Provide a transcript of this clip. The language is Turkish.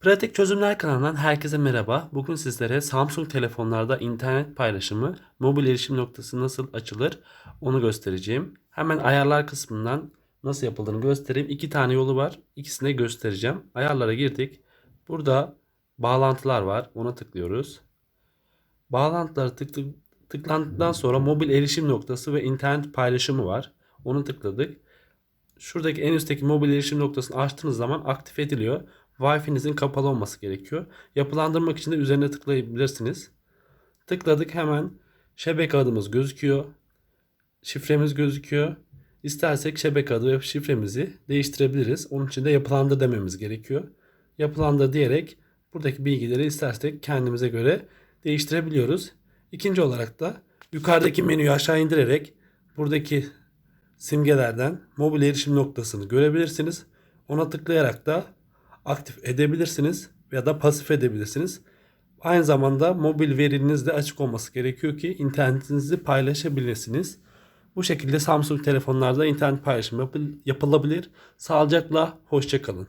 Pratik Çözümler kanalından herkese merhaba. Bugün sizlere Samsung telefonlarda internet paylaşımı, mobil erişim noktası nasıl açılır onu göstereceğim. Hemen ayarlar kısmından nasıl yapıldığını göstereyim. İki tane yolu var. İkisini de göstereceğim. Ayarlara girdik. Burada bağlantılar var. Ona tıklıyoruz. Bağlantıları tık tık- tıklandıktan sonra mobil erişim noktası ve internet paylaşımı var. Onu tıkladık. Şuradaki en üstteki mobil erişim noktasını açtığınız zaman aktif ediliyor. Wi-Fi'nizin kapalı olması gerekiyor. Yapılandırmak için de üzerine tıklayabilirsiniz. Tıkladık hemen şebeke adımız gözüküyor. Şifremiz gözüküyor. İstersek şebeke adı ve şifremizi değiştirebiliriz. Onun için de yapılandır dememiz gerekiyor. Yapılandır diyerek buradaki bilgileri istersek kendimize göre değiştirebiliyoruz. İkinci olarak da yukarıdaki menüyü aşağı indirerek buradaki simgelerden mobil erişim noktasını görebilirsiniz. Ona tıklayarak da aktif edebilirsiniz ya da pasif edebilirsiniz. Aynı zamanda mobil veriniz de açık olması gerekiyor ki internetinizi paylaşabilirsiniz. Bu şekilde Samsung telefonlarda internet paylaşımı yapıl- yapılabilir. Sağlıcakla, hoşçakalın.